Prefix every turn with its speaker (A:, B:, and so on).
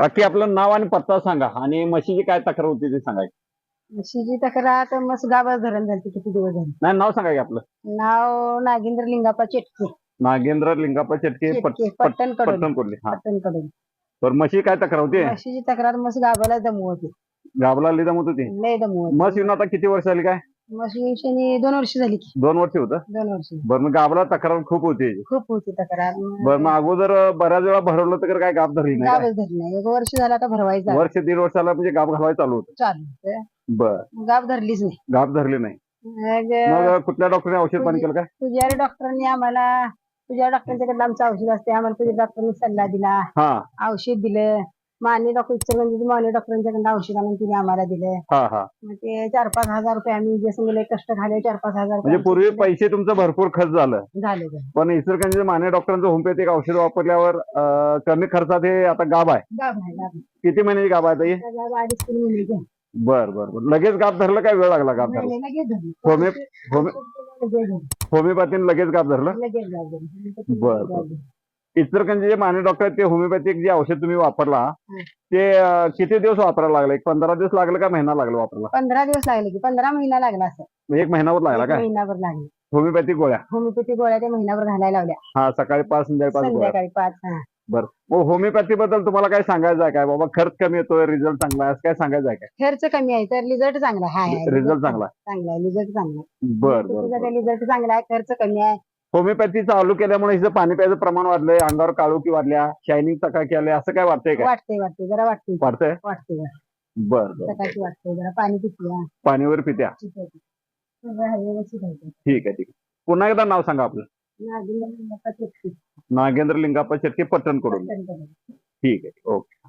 A: काकी आपलं नाव आणि पत्ता सांगा. आणि म्हशीची काय तक्रार होती ते सांगा
B: म्हशीची तक्रार तर मस्त गावात धरण झाली किती दिवस झाले.
A: नाही नाव सांगा की आपलं.
B: नाव नागेंद्र लिंगापा चेटके.
A: नागेंद्र लिंगाप्पा चटके पट-
B: चेटके पट्टणकडून
A: पट्टण कोल्हे हा.
B: पट्टणकडून
A: तर म्हशी काय तक्रार होती?
B: म्हशीची तक्रार मस्त गावाला दमू होती.
A: गाबला लिदा होत होती.
B: लय दमू होती.
A: म्हस येऊन आता किती वर्ष झाली काय?
B: दोन वर्ष झाली की.
A: दोन वर्ष होतं?
B: दोन वर्ष
A: बरं मग गाबला तक्रार खूप होती.
B: खूप होती तक्रार.
A: बरं मग अगोदर बऱ्याच वेळा भरवलं तर काय गाब धरली नाही?
B: गावच धरली नाही. एक वर्ष झालं आता भरवायचं
A: वर्ष दीड वर्षाला म्हणजे गाब घालवायला चालू होतं.
B: चालू होतं.
A: बर.
B: गाव धरलीच नाही.
A: गाब धरले नाही.
B: मग
A: मग कुठल्या डॉक्टरने औषध पाणी केलं काय?
B: तुझ्या डॉक्टरांनी आम्हाला तुझ्या डॉक्टरांच्याकडे आमचं औषध असते आम्हाला तुझ्या डॉक्टरांनी सल्ला दिला.
A: हा.
B: औषध दिलं. माने डॉक्टर म्हणजे माने औषध आणून तिने आम्हाला दिलं
A: हा हा
B: मग ते चार पाच हजार रुपये आम्ही जसं गेले कष्ट घाले चार पाच हजार रुपये
A: म्हणजे पूर्वी पैसे तुमचं भरपूर खर्च झालं
B: झाले झाले.
A: पण इचलकरंजी माने डॉक्टरांचं होमिओपॅथिक औषध वापरल्यावर अं, कमी खर्चात हे आता गाब आहे
B: आहे.
A: किती महिन्याची गाब आहे ताई
B: अडीच तीन आहे.
A: बर बर बर लगेच गाब धरलं काय वेळ लागला गाब धरला
B: नाही, लगेच झाली.
A: होमे- होमे-
B: लगेच झाली.
A: होमिओपॅथीने लगेच गाब धरलं
B: लगेच झाली.
A: बरं, बरं. इचलकरंजी जे माने डॉक्टर आहेत, ते होमिओपॅथिक जे औषध तुम्ही वापरला. ते अं, किती दिवस वापरायला लागले? एक पंधरा दिवस लागले का महिना लागला वापरायला?
B: पंधरा दिवस लागले की पंधरा महिना लागला असं.
A: एक महिनावर लागला
B: एक
A: काय?
B: महिनाभर लागले.
A: होमिओपॅथिक गोळ्या?
B: होमिओपॅथी गोळ्या त्या महिनाभर घालायला लावल्या.
A: हा सकाळी पाच संध्याकाळी पाच गोळ्या.
B: संध्याकाळी पाच हा.
A: मग होमिओपॅथी बद्दल तुम्हाला काय सांगायचं आहे काय? बाबा खर्च कमी येतोय रिझल्ट चांगला आहे असं काय सांगायचं आहे काय?
B: खर्च कमी आहे तर रिझल्ट चांगला आहे.
A: रिझल्ट चांगला आहे.
B: चांगला आहे रिझल्ट चांगला आहे.
A: बर बर बर.
B: रिझल्ट चांगला आहे खर्च कमी आहे.
A: होमिओपॅथी चालू केल्यामुळे हिचं पाणी प्यायचं प्रमाण वाढलंय अंगावर काळोखी वाढल्या शायनिंग चकाकी आल्या असं काय वाटतंय काय?
B: वाटते वाटते जरा वाटते
A: वाटतंय?
B: वाटते
A: बर बर.
B: सकाळची वाटते जरा पाणी पिकूया
A: पाणीवर पित्या.
B: सगळं आहे, व्यवस्थित आहे ते.
A: ठीक आहे ठीक आहे. पुन्हा एकदा नाव सांगा आपलं.
B: नागरिक लोकांचं ते
A: नागेंद्र लिंगाप्पा शेटके पट्टणकडून
B: पटकन करा.
A: ठीक आहे. ओके.